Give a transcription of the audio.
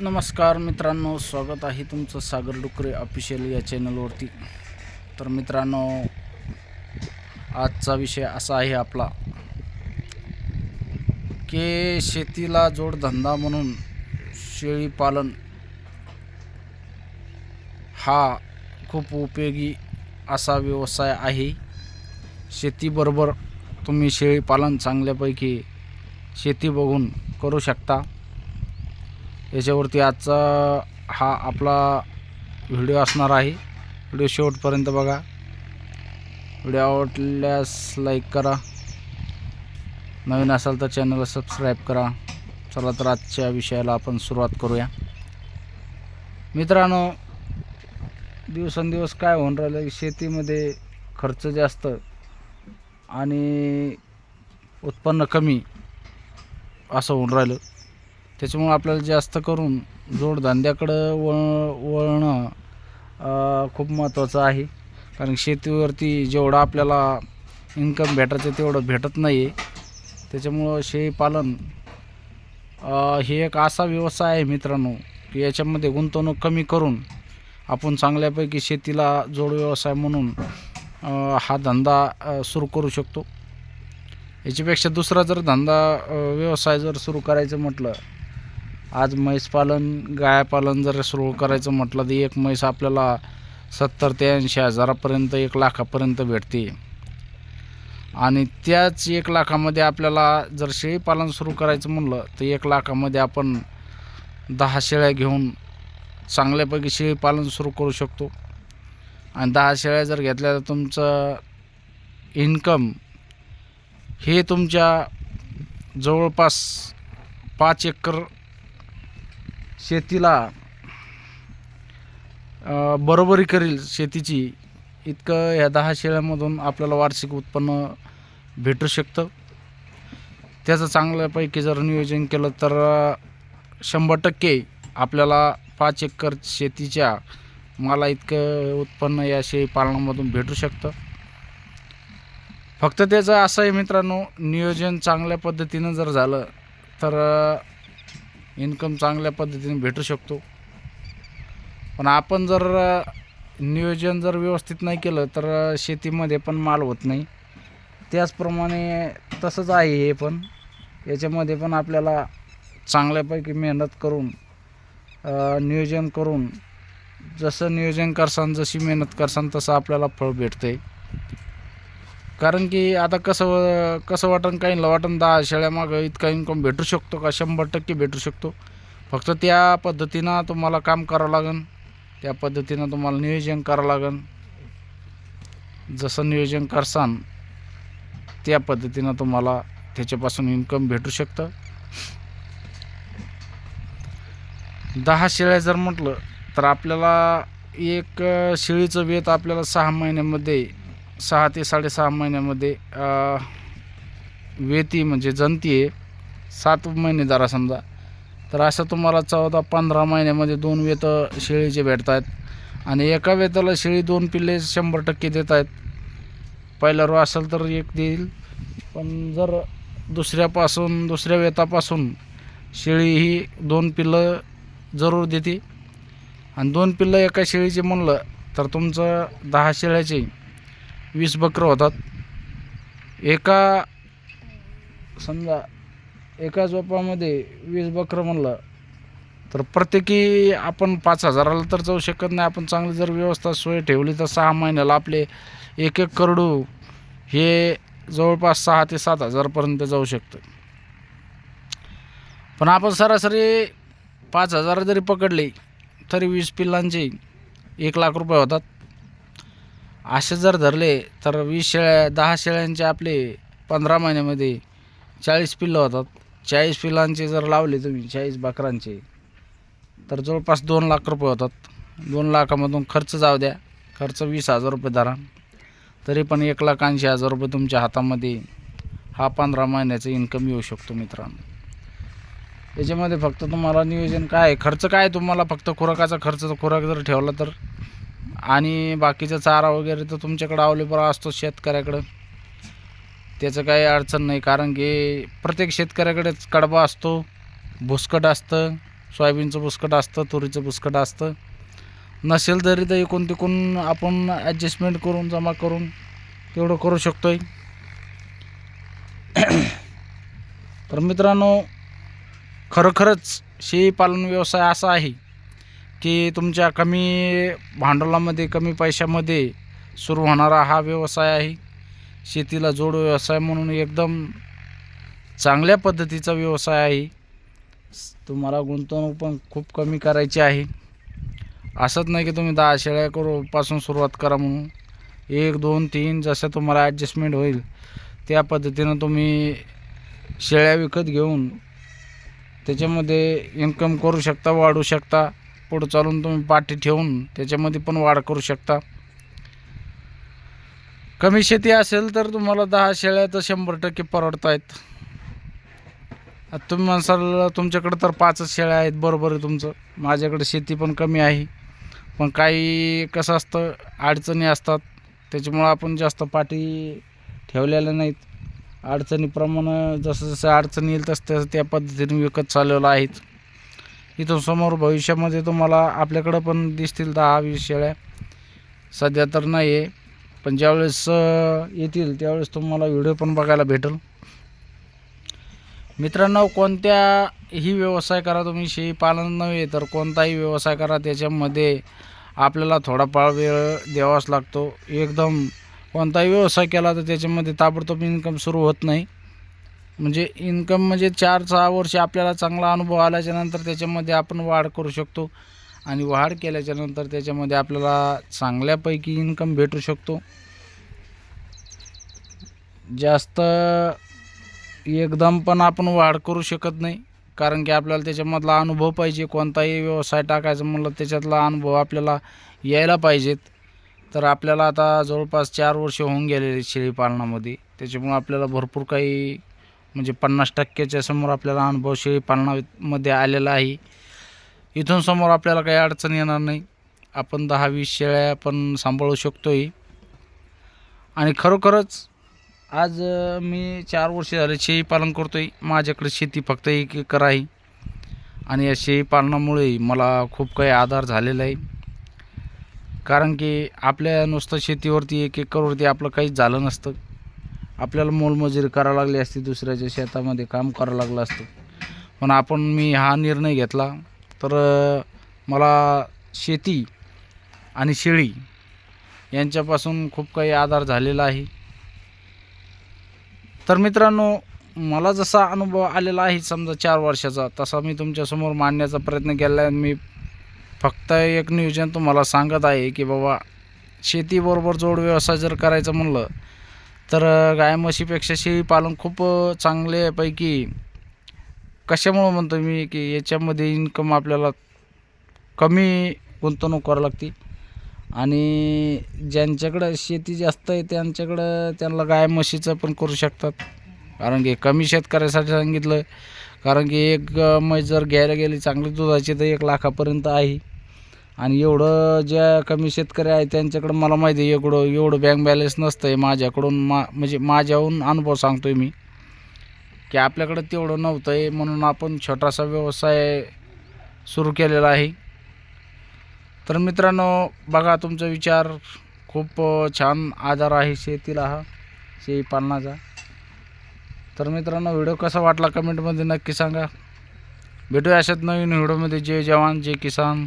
नमस्कार मित्रांनो स्वागत आहे तुमचं सागर डुकरे ऑफिशियल या चॅनलवरती तर मित्रांनो आजचा विषय असा आहे आपला की शेतीला जोडधंदा म्हणून शेळीपालन हा खूप उपयोगी असा व्यवसाय आहे. शेतीबरोबर तुम्ही शेळीपालन चांगल्यापैकी शेती बघून करू शकता. याच्यावरती आजचा हा आपला व्हिडिओ असणार आहे. व्हिडिओ शेवटपर्यंत बघा. व्हिडिओ आवडल्यास लाईक करा. नवीन असाल तर चॅनलला सबस्क्राईब करा. चला तर आजच्या विषयाला आपण सुरुवात करूया. मित्रांनो दिवसेंदिवस काय होऊन राहिलं की शेतीमध्ये खर्च जास्त आणि उत्पन्न कमी असं होऊन राहिलं. त्याच्यामुळं आपल्याला जास्त करून जोडधंद्याकडं वळ वळणं खूप महत्त्वाचं आहे. कारण शेतीवरती जेवढं आपल्याला इन्कम भेटायचं तेवढं भेटत नाही आहे त्याच्यामुळं शेळीपालन हे एक असा व्यवसाय आहे मित्रांनो की याच्यामध्ये गुंतवणूक कमी करून आपण चांगल्यापैकी शेतीला जोड व्यवसाय म्हणून हा धंदा सुरू करू शकतो. याच्यापेक्षा दुसरा जर धंदा व्यवसाय जर सुरू करायचं म्हटलं आज म्हैसपालन गायपालन जर सुरू करायचं म्हटलं तर एक म्हैस आपल्याला सत्तर ते ऐंशी हजारापर्यंत एक लाखापर्यंत भेटते. आणि त्याच एक लाखामध्ये आपल्याला जर शेळीपालन सुरू करायचं म्हणलं तर एक लाखामध्ये आपण दहा शेळ्या घेऊन चांगल्यापैकी शेळीपालन सुरू करू शकतो. आणि दहा शेळ्या जर घेतल्या तर तुमचं इन्कम हे तुमच्या जवळपास पाच एकर शेतीला बरोबरी करेल शेतीची इतकं ह्या दहा शेळ्यामधून आपल्याला वार्षिक उत्पन्न भेटू शकतं. त्याचं चांगल्यापैकी जर नियोजन केलं तर शंभर टक्के आपल्याला पाच एकर शेतीच्या मला इतकं उत्पन्न या शेळीपालनामधून भेटू शकतं. फक्त त्याचं असं आहे मित्रांनो नियोजन चांगल्या पद्धतीनं जर झालं तर इन्कम चांगल्या पद्धतीने भेटू शकतो. पण आपण जर नियोजन जर व्यवस्थित नाही केलं तर शेतीमध्ये पण माल होत नाही. त्याचप्रमाणे तसंच आहे हे पण. याच्यामध्ये पण आपल्याला चांगल्यापैकी मेहनत करून नियोजन करून जसं नियोजन करसान जशी मेहनत करसान तसं आपल्याला फळ भेटते कारण की आता कसं कसं वाटन काही वाटन दहा शेळ्यामागं इतका इन्कम भेटू शकतो का? शंभर टक्के भेटू शकतो. फक्त त्या पद्धतीनं तुम्हाला काम करावं लागन. त्या पद्धतीनं तुम्हाला नियोजन करावं लागन. जसं नियोजन करसान त्या पद्धतीनं तुम्हाला त्याच्यापासून इन्कम भेटू शकतं. दहा शेळ्या जर म्हटलं तर आपल्याला एक शेळीचं वेत आपल्याला सहा महिन्यामध्ये सहा ते साडेसहा महिन्यामध्ये वेती म्हणजे जंती आहे. सात महिने जरा समजा. तर असं तुम्हाला चौदा पंधरा महिन्यामध्ये दोन वेत शेळीचे भेटत आहेत आणि एका वेताला शेळी दोन पिल्ले शंभर टक्के देत आहेत पहिला रो असेल तर एक देईल. पण जर दुसऱ्यापासून दुसऱ्या वेतापासून शेळी ही दोन पिल्लं जरूर देते. आणि दोन पिल्लं एका शेळीचे म्हणलं तर तुमचं दहा शेळ्याचे वीस बकरं होतात. एका समजा एका झोपामध्ये वीस बकरं म्हणलं तर प्रत्येकी आपण पाच हजाराला तर जाऊ शकत नाही. आपण चांगली जर व्यवस्था सोय ठेवली तर सहा महिन्याला आपले एक एक करडू हे जवळपास सहा ते सात हजारपर्यंत जाऊ शकतं. पण आपण सरासरी पाच हजार जरी पकडले तरी वीस पिल्लांचे एक लाख रुपये होतात. असे जर धरले तर वीस शेळ्या दहा शेळ्यांचे आपले पंधरा महिन्यामध्ये चाळीस पिल्लं होतात. चाळीस पिल्लांचे जर लावले तुम्ही चाळीस बकरांचे तर जवळपास दोन लाख रुपये होतात. दोन लाखामधून खर्च जाऊ द्या. खर्च वीस हजार रुपये धरा. तरी पण एक लाख ऐंशी हजार रुपये तुमच्या हातामध्ये हा पंधरा महिन्याचा इन्कम येऊ शकतो मित्रांनो. याच्यामध्ये फक्त तुम्हाला नियोजन काय खर्च काय आहे तुम्हाला? फक्त खुराकाचा खर्च खुराक जर ठेवला तर? आणि बाकीचा चारा वगैरे तर तुमच्याकडं अवलेबल असतो शेतकऱ्याकडं. त्याचं काही अडचण नाही कारण की प्रत्येक शेतकऱ्याकडेच कडबा असतो. भुसकट असतं सोयाबीनचं भुसकट असतं तुरीचं भुसकट असतं. नसेल तरी तर इकून तिकून आपण ॲडजस्टमेंट करून जमा करून तेवढं करू शकतो आहे तर मित्रांनो खरोखरच शेळीपालन व्यवसाय असा आहे की तुमच्या कमी भांडवलामध्ये कमी पैशामध्ये सुरू होणारा हा व्यवसाय आहे. शेतीला जोड व्यवसाय म्हणून एकदम चांगल्या पद्धतीचा व्यवसाय आहे. तुम्हाला गुंतवणूक पण खूप कमी करायची आहे. असंच नाही की तुम्ही दहा शेळ्या करूपासून सुरुवात करा म्हणून. एक दोन तीन जसं तुम्हाला ॲडजस्टमेंट होईल त्या पद्धतीनं तुम्ही शेळ्या विकत घेऊन त्याच्यामध्ये इन्कम करू शकता वाढू शकता. पुढं चालून तुम्ही पाठी ठेवून त्याच्यामध्ये पण वाढ करू शकता. कमी शेती असेल तर तुम्हाला दहा शेळ्या तर शंभर टक्के परवडत आहेत तुम्ही म्हणसाल तुमच्याकडं तर पाचच शेळ्या आहेत बरोबर आहे तुमचं. माझ्याकडे शेती पण कमी आहे. पण काही कसं असतं अडचणी असतात. त्याच्यामुळं आपण जास्त पाठी ठेवलेल्या नाहीत. अडचणीप्रमाणे जसं जसं अडचणी येईल तसं तसं त्या पद्धतीने विकत चालवलं आहेत. इथून समोर भविष्यामध्ये तुम्हाला आपल्याकडं पण दिसतील दहा वीस शेळ्या. सध्या तर नाही आहे पण ज्यावेळेस येतील त्यावेळेस तुम्हाला व्हिडिओ पण बघायला भेटेल. मित्रांनो कोणत्याही व्यवसाय करा तुम्ही शेळीपालन नव्हे तर कोणताही व्यवसाय करा त्याच्यामध्ये आपल्याला थोडाफार वेळ द्यावाच लागतो. एकदम कोणताही व्यवसाय केला तर त्याच्यामध्ये ताबडतोब इन्कम सुरू होत नाही. म्हणजे इन्कम म्हणजे चार सहा वर्ष आपल्याला चांगला अनुभव आल्याच्यानंतर त्याच्यामध्ये आपण वाढ करू शकतो. आणि वाढ केल्याच्यानंतर त्याच्यामध्ये आपल्याला चांगल्यापैकी इन्कम भेटू शकतो. जास्त एकदम पण आपण वाढ करू शकत नाही. कारण की आपल्याला त्याच्यामधला अनुभव पाहिजे. कोणताही व्यवसाय टाकायचा म्हणलं त्याच्यातला अनुभव आपल्याला यायला पाहिजेत. तर आपल्याला आता जवळपास चार वर्ष होऊन गेलेले शेळीपालनामध्ये त्याच्यामुळं आपल्याला भरपूर काही म्हणजे पन्नास टक्क्याच्या समोर आपल्याला अनुभव शेळी पालनामध्ये आलेला आहे. इथून समोर आपल्याला काही अडचण येणार नाही. आपण दहा वीस शेळ्या पण सांभाळू शकतोय. आणि खरोखरच आज मी चार वर्ष झाले शेळीपालन करतो आहे माझ्याकडे शेती फक्त एक एकर आहे. आणि या शेळीपालनामुळे मला खूप काही आधार झालेला आहे. कारण की आपल्या नुसतं शेतीवरती एक एकरवरती आपलं काहीच झालं नसतं. आपल्याला मोलमजुरी करावं लागली असती दुसऱ्याच्या शेतामध्ये काम करावं लागलं असतं. पण आपण मी हा निर्णय घेतला. तर मला शेती आणि शेळी यांच्यापासून खूप काही आधार झालेला आहे. तर मित्रांनो मला जसा अनुभव आलेला आहे समजा चार वर्षाचा तसा मी तुमच्यासमोर मांडण्याचा प्रयत्न केला आहे. मी फक्त एक नियोजन तुम्हाला सांगत आहे की बाबा शेतीबरोबर जोड व्यवसाय जर करायचं म्हणलं तर गाय म्हशीपेक्षा शेळीपालन खूप चांगल्यापैकी कशामुळं म्हणतो मी की याच्यामध्ये इन्कम आपल्याला कमी गुंतवणूक करावी लागते? आणि ज्यांच्याकडं शेती जास्त आहे त्यांच्याकडं त्यांना गाय म्हशीचं पण करू शकतात. कारण की कमी शेतकऱ्यासाठी सांगितलं. कारण की एक म्हैस जर घ्यायला गेली चांगली दुधाची तर एक लाखापर्यंत आहे. आणि एवढं ज्या कमी शेतकरी आहे त्यांच्याकडं मला माहिती आहे एवढं एवढं बँक बॅलन्स नसतं आहे माझ्याकडून मा म्हणजे माझ्याहून अनुभव सांगतो आहे मी. की आपल्याकडं तेवढं नव्हतं आहे म्हणून आपण छोटासा व्यवसाय सुरू केलेला आहे. तर मित्रांनो बघा तुमचा विचार. खूप छान आधार आहे शेतीला हा शेळीपालनाचा तर मित्रांनो व्हिडिओ कसा वाटला कमेंटमध्ये नक्की सांगा. भेटूया अशात नवीन व्हिडिओमध्ये. जय जवान जय किसान.